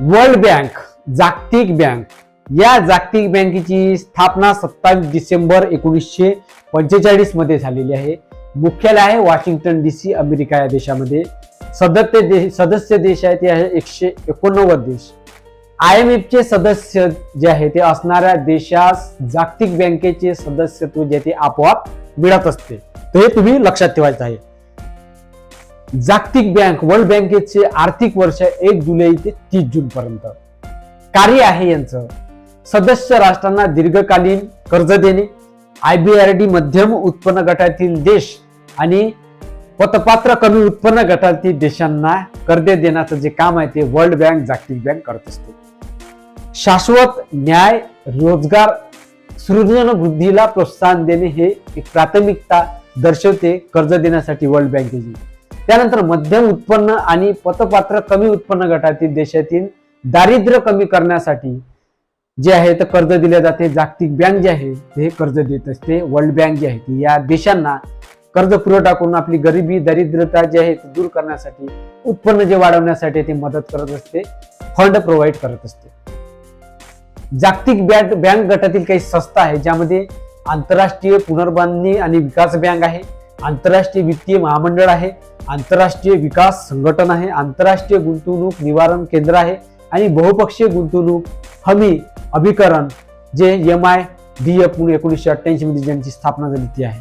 World bank जागतिक bank. या जागतिक बँकेची स्थापना सत्तावीस डिसेंबर एकोणीसशे पंचेचाळीसमध्ये झालेली आहे. मुख्यालय आहे वॉशिंग्टन डी सी अमेरिका या देशामध्ये. सदस्य देश सदस्य देश आहे ते आहे एकशे एकोणनव्वद देश. आय एम चे सदस्य जे आहे ते असणाऱ्या देशास जागतिक बँकेचे सदस्यत्व जे ते आपोआप मिळत असते. तर हे तुम्ही लक्षात ठेवायचं आहे. जागतिक बँक वर्ल्ड बँकेचे आर्थिक वर्ष एक जुलै ते तीस जून पर्यंत. कार्य आहे यांचं. सदस्य राष्ट्रांना दीर्घकालीन कर्ज देणे आयबीआरडी मध्यम उत्पन्न गटातील देश आणि पतपात्र कमी उत्पन्न गटातील देशांना कर्ज देण्याचं जे काम आहे ते वर्ल्ड बँक जागतिक बँक करत असते. शाश्वत न्याय रोजगार सृजन वृद्धीला प्रोत्साहन देणे हे एक प्राथमिकता दर्शवते कर्ज देण्यासाठी वर्ल्ड बँकेची. त्यानंतर मध्यम उत्पन्न आणि पतपात्र कमी उत्पन्न गटातील देशातील दारिद्र्य कमी करण्यासाठी जे आहे तर कर्ज दिले जाते. जागतिक बँक जे आहे ते कर्ज देत असते. वर्ल्ड बँक जे आहे ती या देशांना कर्ज पुरवठा करून आपली गरिबी दरिद्रता जी आहे ती दूर करण्यासाठी उत्पन्न जे वाढवण्यासाठी ते मदत करत असते फंड प्रोव्हाइड करत असते. जागतिक बँक बँक गटातील काही संस्था आहे ज्यामध्ये आंतरराष्ट्रीय पुनर्बांधणी आणि विकास बँक आहे. आंतरराष्ट्रीय वित्तीय महामंडळ आहे आंतरराष्ट्रीय विकास संघटन आहे आंतरराष्ट्रीय गुंतवणूक निवारण केंद्र आहे आणि बहुपक्षीय गुंतवणूक हमी अभिकरण जे एम आय डी एफ म्हणून एकोणीसशे अठ्ठ्याऐंशीमध्ये ज्यांची स्थापना झाली ती आहे.